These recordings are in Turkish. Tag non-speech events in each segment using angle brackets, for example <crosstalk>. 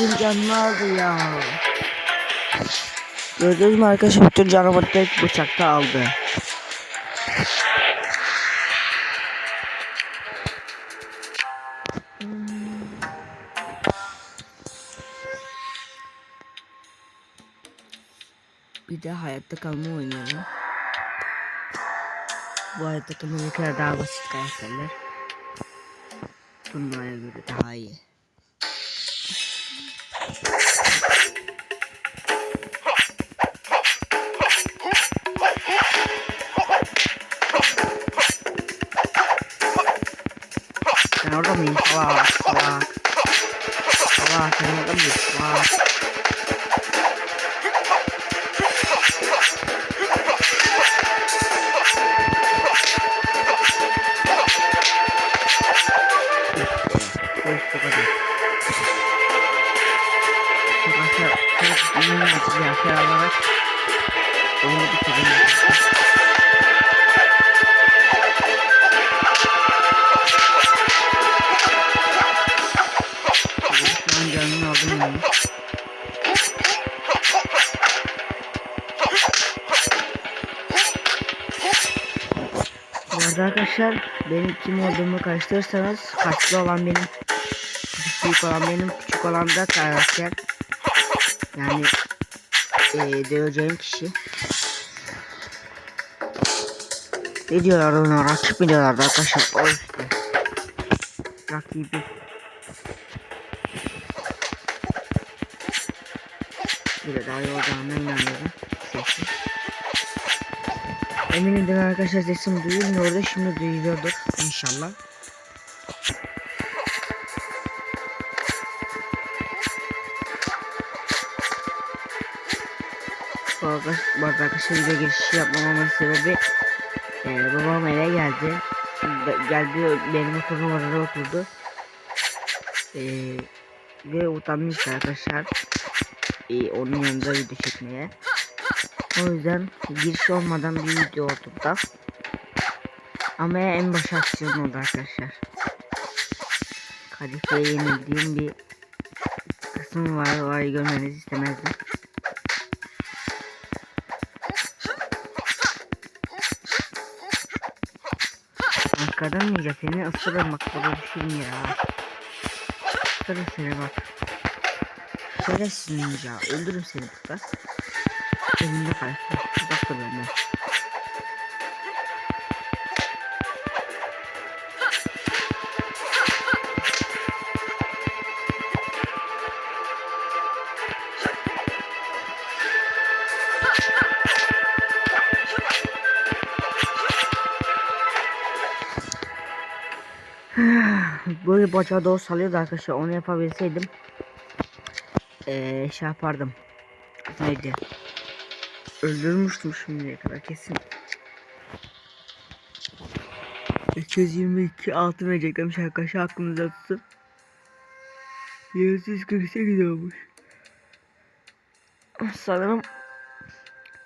bütün canını aldı ya. Gördünüz mü arkadaşlar bütün canımı tek bıçakta aldı. Bir de hayatta kalma oynayalım. Bu hayatta kalma ne kadar daha basit karakterler. Turnuvaya göre daha iyi. Sen orada mıyım? Salak, salak. Salak, sen orada mıyım? Salak. Arkadaşlar benim kim olduğumu karıştırırsanız kaçlı olan benim büyük olan benim küçük olan da karakter yani eee döveceğim kişi. Ne diyorlar ona? Rakip mi diyorlardı arkadaşlar? O işte. Rakibi. Bir de daha yolcağına inanıyorum sesi Eminim arkadaşlar sesim duyulmuyordu şimdi duyuluyordur inşallah Bu arada, arkadaşlar video girişi yapmamamın sebebi e, babam eve geldi. Geldi benim oturduğum odada oturdu. E, ve utanmış arkadaşlar. E, onun yanında video çekmeye. O yüzden giriş olmadan bir video oturdu. Ama en baş aksiyon oldu arkadaşlar. Kadife'ye yenildiğim bir kısım var. Orayı görmenizi istemezdim. Arkadan yiyeceğim seni ısırırım bak burada düşürüm ya. Isırırım seni bak. Şerefsiz ninja öldürürüm seni burada. Önünde kalsın. Uzak dur benden. <sighs> Böyle bacağı doğru salıyordu arkadaşlar onu yapabilseydim ee, şey yapardım neydi öldürmüştüm şimdiye kadar kesin. 222 altı verecektim arkadaşlar aklınızda tutun 148 olmuş. Sanırım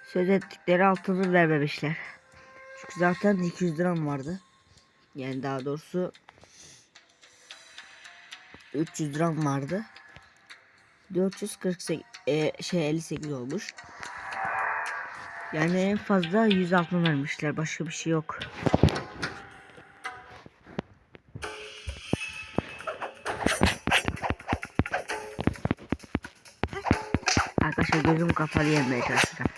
söz ettikleri altını vermemişler. Çünkü zaten 200 liram vardı. Yani daha doğrusu 300 liram vardı. 448 e, şey 58 olmuş. Yani en fazla 100 altın vermişler. Başka bir şey yok. Arkadaşlar gözüm kapalı yemeye çalışacağım.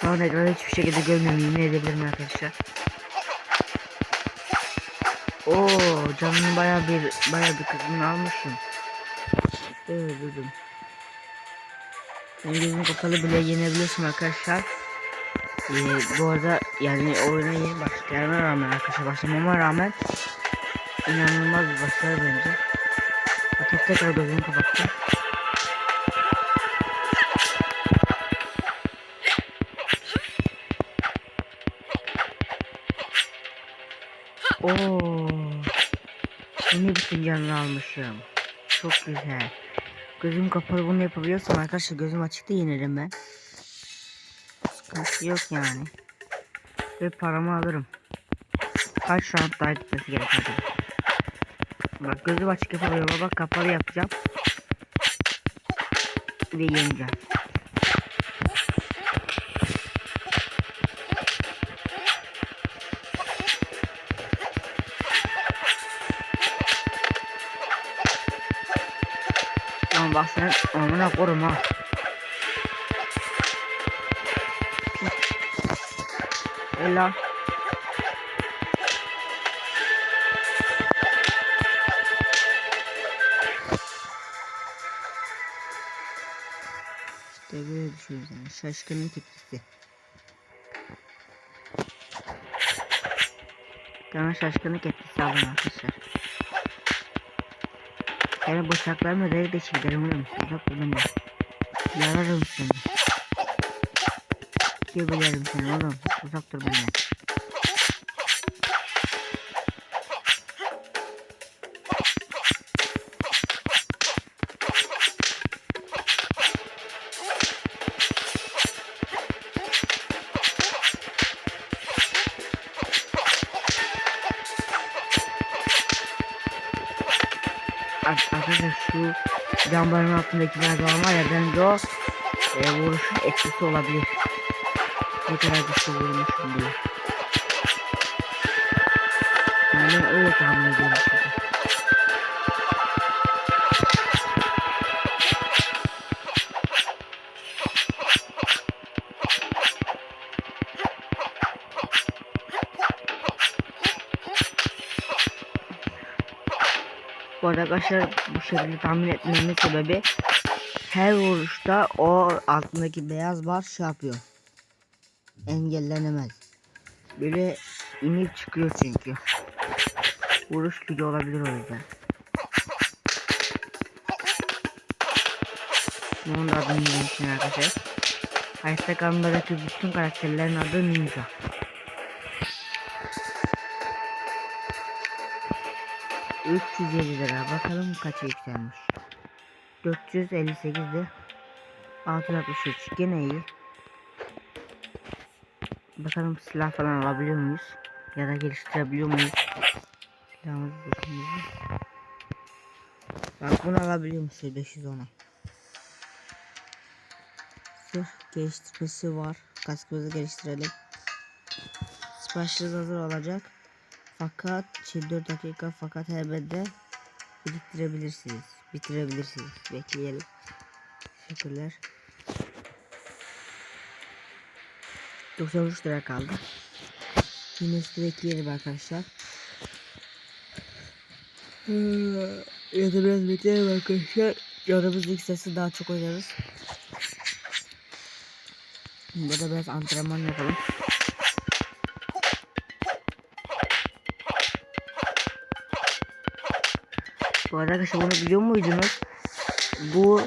Şu an ekranda hiçbir şekilde görmüyorum yemin edebilirim arkadaşlar. Oo canının baya bir baya bir kısmını almışım. Dedim. Benim gözüm kapalı bile yenebiliyorsun arkadaşlar. Ee, bu arada yani oyuna yeni başlayana rağmen arkadaşlar başlamama rağmen inanılmaz bir başarı bence. Tek tekrar gözümü kapattım. Oo. Yine bütün canını almışım. Çok güzel. Gözüm kapalı bunu yapabiliyorsam arkadaşlar gözüm açıkta yenerim ben. Sıkıntı yok yani. Ve paramı alırım. kaç round daha gitmesi gerekiyor. Bak gözüm açık yapamıyorum ama kapalı yapacağım. Ve yeneceğim. Sen amına korum ha. Ela. İşte böyle düşünüyoruz yani şaşkınlık etkisi. Bana şaşkınlık etkisi alın arkadaşlar. Yani bıçaklarımla deri de çiğderim oğlum. Uzak dur benden. Yararım seni. Gebelerim seni oğlum. Uzak dur benden. Arkadaşlar şu cambarın altındaki merdiven var ya bence o e, vuruşun etkisi olabilir. Ne kadar güçlü vurmuşum diye. Yani öyle tahmin ediyorum Bu arada arkadaşlar bu şekilde tahmin etmemin sebebi her vuruşta o altındaki beyaz bar şey yapıyor. Engellenemez. Böyle inip çıkıyor çünkü. Vuruş gücü olabilir o yüzden. Bunun da adını bilmişsin arkadaşlar. Hayatta kalmadaki bütün karakterlerin adı Ninja. Üç yüz yedi lira. Bakalım kaça yükselmiş. 458'de 663 gene iyi. Bakalım silah falan alabiliyor muyuz? Ya da geliştirebiliyor muyuz? Silahımızı zırhımızı. Bak bunu alabiliyor musun 510'a? Sırf geliştirmesi var. Kaskımızı geliştirelim. Siparişiniz hazır olacak. Fakat 24 dakika fakat herbede biriktirebilirsiniz. Bitirebilirsiniz. Bekleyelim. Teşekkürler. 93 lira kaldı. Yine bekleyelim arkadaşlar. Ee, Ya da biraz bekleyelim arkadaşlar. Yanımız yükselsin daha çok oynarız. Burada biraz antrenman yapalım. Arada arkadaşlar bunu biliyor muydunuz? Bu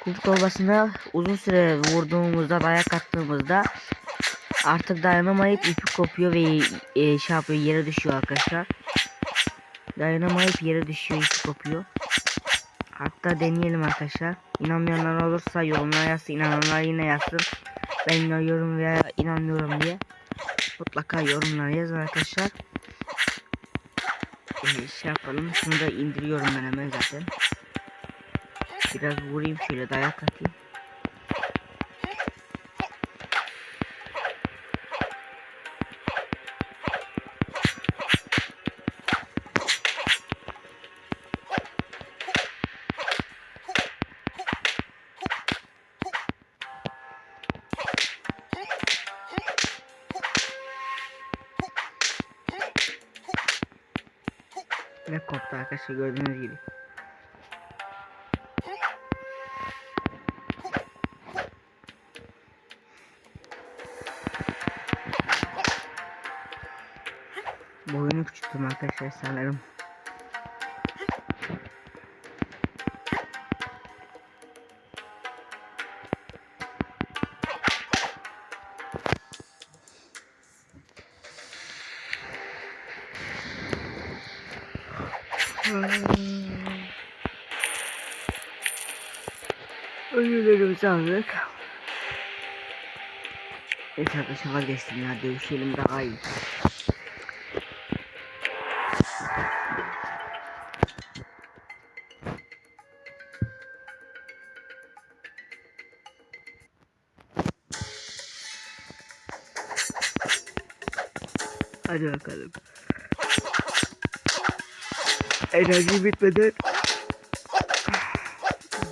kum torbasına uzun süre vurduğumuzda dayak attığımızda artık dayanamayıp ipi kopuyor ve e, şey yapıyor yere düşüyor arkadaşlar. Dayanamayıp yere düşüyor ipi kopuyor. Hatta deneyelim arkadaşlar. İnanmayanlar olursa yorumlara yazsın. İnananlar yine yazsın. Ben inanıyorum veya inanmıyorum diye. Mutlaka yorumlara yazın arkadaşlar. Ee, şey yapalım. Şunu da indiriyorum ben hemen zaten. Biraz vurayım şöyle dayak atayım. Ne koptu arkadaşlar gördüğünüz gibi. Boyunu küçülttüm arkadaşlar sanırım. Elimize aldık. Evet arkadaşlar vazgeçtim ya dövüşelim daha iyi. Hadi bakalım. Enerji bitmeden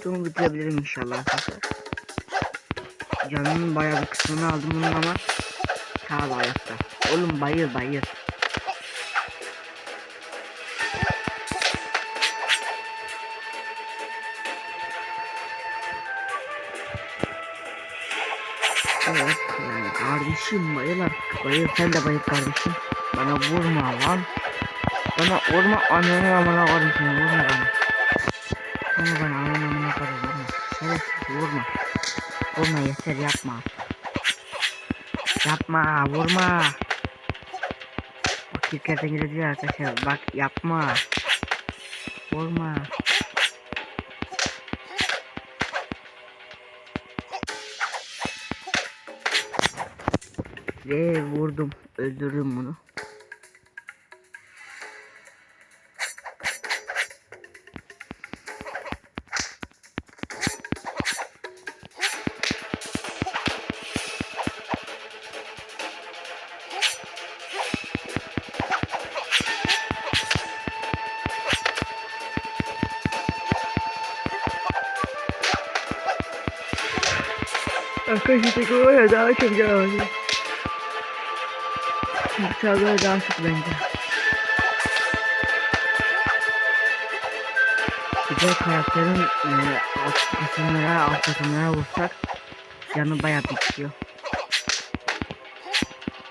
bunu bitirebilirim inşallah arkadaşlar. Canımın bayağı bir kısmını aldım bunun ama hala ayakta. Oğlum bayır bayır. Evet yani kardeşim bayıl artık bayıl sen de bayıl kardeşim. Bana vurma lan. Bana vurma ananı amına seni vurma bana. Vurma bana ananı amına koyayım vurma. Şerefsiz vurma. Vurma yeter yapma. Yapma vurma. Bak dikkaten gidiyor arkadaşlar bak yapma. Vurma. Ve vurdum. Öldürdüm bunu. Arkadaşlar tekrar var ya daha çok gelmedi. Bıçaklar daha sık bence. Bir de karakterin e, alt kısımlara, alt takımlara vursak canı bayağı bitiyor.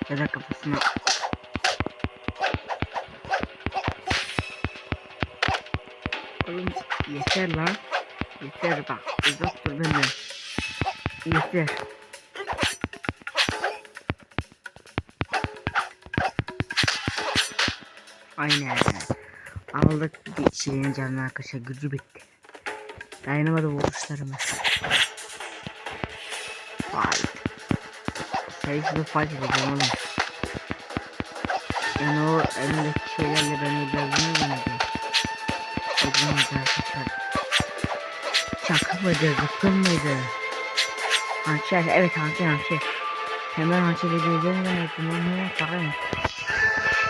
Ya da kafasına. Oğlum yeter lan. Yeter bak. Uzak dur benden. Yeter. Aynen. Aldık bir şeyin canına arkadaşlar gücü bitti. Dayanamadı vuruşlarımız. Fight. Sayısını fight edeceğim oğlum. Yani o elindeki şeylerle beni öldürdüğünü zannediyor. Öldürmeyeceğiz arkadaşlar. Şaka mıydı? Zıkkın mıydı? Hançer, evet hançer hançer. Hemen hançer edeceğim zannettim. Onu bakayım.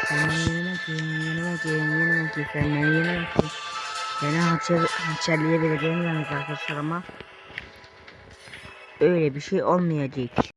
Sen beni yenemek ki, yenemek ki, yenemek sen beni yenemek ki. Beni hançer, hançerleyebileceğini zannediyor arkadaşlar ama öyle bir şey olmayacak.